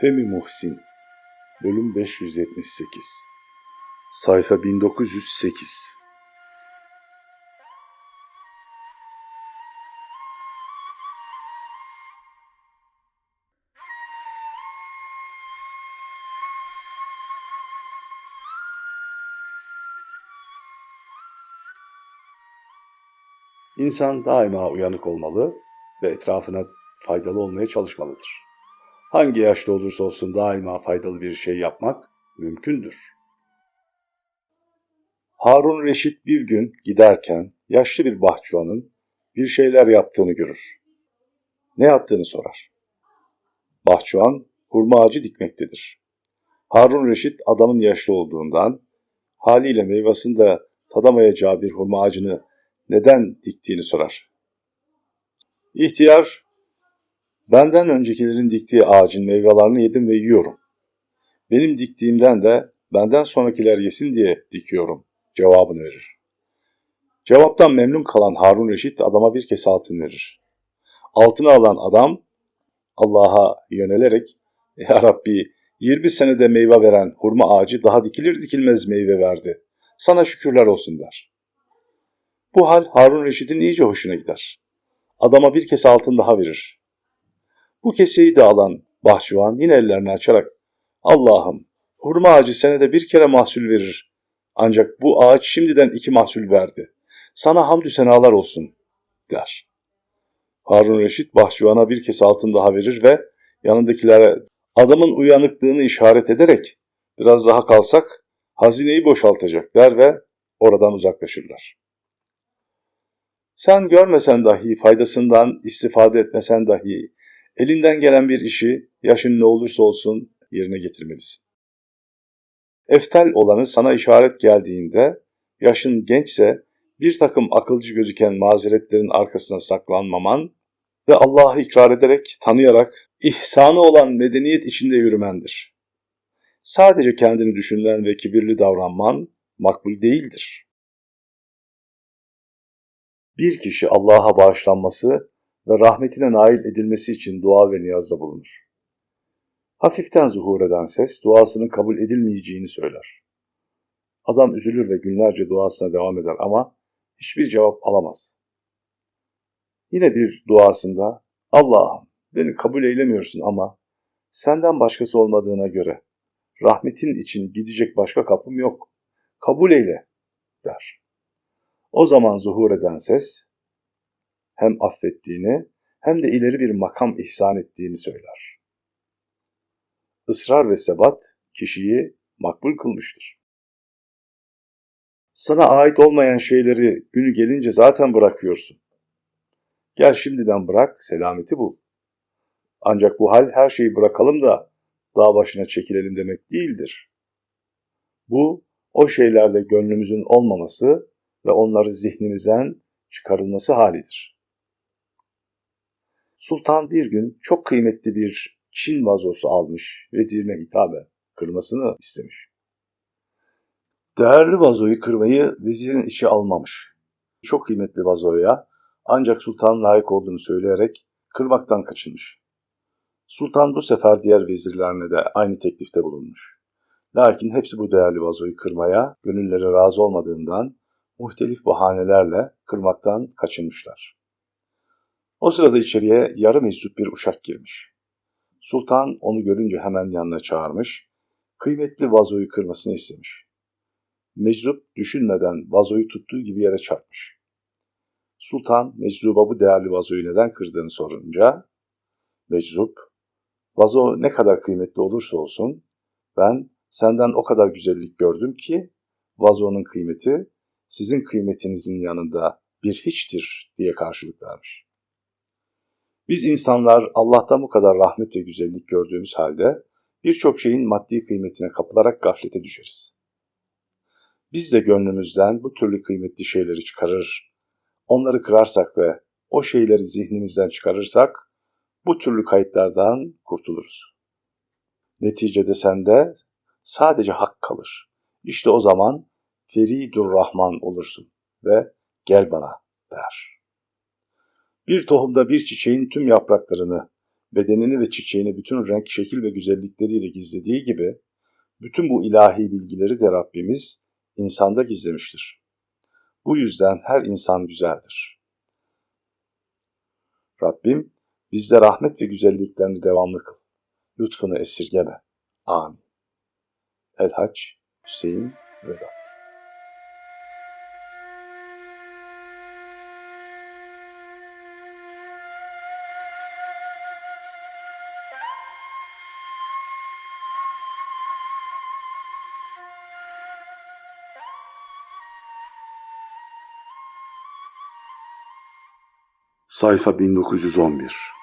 Femi Muhsin Bölüm 578 Sayfa 1908 İnsan daima uyanık olmalı ve etrafına faydalı olmaya çalışmalıdır. Hangi yaşta olursa olsun daima faydalı bir şey yapmak mümkündür. Harun Reşit bir gün giderken yaşlı bir bahçıvanın bir şeyler yaptığını görür. Ne yaptığını sorar. Bahçıvan hurma ağacı dikmektedir. Harun Reşit adamın yaşlı olduğundan haliyle meyvasını da tadamayacağı bir hurma ağacını neden diktiğini sorar. İhtiyar, benden öncekilerin diktiği ağacın meyvelerini yedim ve yiyorum. Benim diktiğimden de benden sonrakiler yesin diye dikiyorum cevabını verir. Cevaptan memnun kalan Harun Reşit adama bir kese altın verir. Altını alan adam Allah'a yönelerek Ya Rabbi 20 senede meyve veren hurma ağacı daha dikilir dikilmez meyve verdi. Sana şükürler olsun der. Bu hal Harun Reşit'in iyice hoşuna gider. Adama bir kese altın daha verir. Bu keseyi de alan bahçıvan yine ellerini açarak Allah'ım hurma ağacı senede bir kere mahsul verir. Ancak bu ağaç şimdiden iki mahsul verdi. Sana hamdü senalar olsun der. Harun Reşit bahçıvana bir kese altın daha verir ve yanındakilere adamın uyanıklığını işaret ederek biraz daha kalsak hazineyi boşaltacak der ve oradan uzaklaşırlar. Sen görmesen dahi, faydasından istifade etmesen dahi, elinden gelen bir işi, yaşın ne olursa olsun yerine getirmelisin. Eftal olanı sana işaret geldiğinde, yaşın gençse bir takım akılcı gözüken mazeretlerin arkasına saklanmaman ve Allah'ı ikrar ederek, tanıyarak, ihsanı olan medeniyet içinde yürümendir. Sadece kendini düşünen ve kibirli davranman makbul değildir bir kişi Allah'a bağışlanması ve rahmetine nail edilmesi için dua ve niyazda bulunur. Hafiften zuhur eden ses duasının kabul edilmeyeceğini söyler. Adam üzülür ve günlerce duasına devam eder ama hiçbir cevap alamaz. Yine bir duasında Allah'ım beni kabul eylemiyorsun ama senden başkası olmadığına göre rahmetin için gidecek başka kapım yok. Kabul eyle der. O zaman zuhur eden ses hem affettiğini hem de ileri bir makam ihsan ettiğini söyler. Israr ve sebat kişiyi makbul kılmıştır. Sana ait olmayan şeyleri günü gelince zaten bırakıyorsun. Gel şimdiden bırak, selameti bul. Ancak bu hal her şeyi bırakalım da dağ başına çekilelim demek değildir. Bu, o şeylerde gönlümüzün olmaması ve onları zihnimizden çıkarılması halidir. Sultan bir gün çok kıymetli bir Çin vazosu almış, vezirine hitaben kırmasını istemiş. Değerli vazoyu kırmayı vezirin içi almamış. Çok kıymetli vazoya ancak sultan layık olduğunu söyleyerek kırmaktan kaçınmış. Sultan bu sefer diğer vezirlerine de aynı teklifte bulunmuş. Lakin hepsi bu değerli vazoyu kırmaya gönülleri razı olmadığından muhtelif bahanelerle kırmaktan kaçınmışlar. O sırada içeriye yarı meczup bir uşak girmiş. Sultan onu görünce hemen yanına çağırmış, kıymetli vazoyu kırmasını istemiş. Meczup düşünmeden vazoyu tuttuğu gibi yere çarpmış. Sultan meczuba bu değerli vazoyu neden kırdığını sorunca, meczup, vazo ne kadar kıymetli olursa olsun, ben senden o kadar güzellik gördüm ki, vazonun kıymeti sizin kıymetinizin yanında bir hiçtir diye karşılık vermiş. Biz insanlar Allah'tan bu kadar rahmet ve güzellik gördüğümüz halde birçok şeyin maddi kıymetine kapılarak gaflete düşeriz. Biz de gönlümüzden bu türlü kıymetli şeyleri çıkarır, onları kırarsak ve o şeyleri zihnimizden çıkarırsak bu türlü kayıtlardan kurtuluruz. Neticede sende sadece hak kalır. İşte o zaman Feridur Rahman olursun ve gel bana der. Bir tohumda bir çiçeğin tüm yapraklarını bedenini ve çiçeğini bütün renk, şekil ve güzellikleriyle gizlediği gibi, bütün bu ilahi bilgileri de Rabbimiz insanda gizlemiştir. Bu yüzden her insan güzeldir. Rabbim bizde rahmet ve güzelliklerini devamlı kıl. Lütfunu esirgeme. Amin. El Hac Hüseyin Vedat Sayfa 1911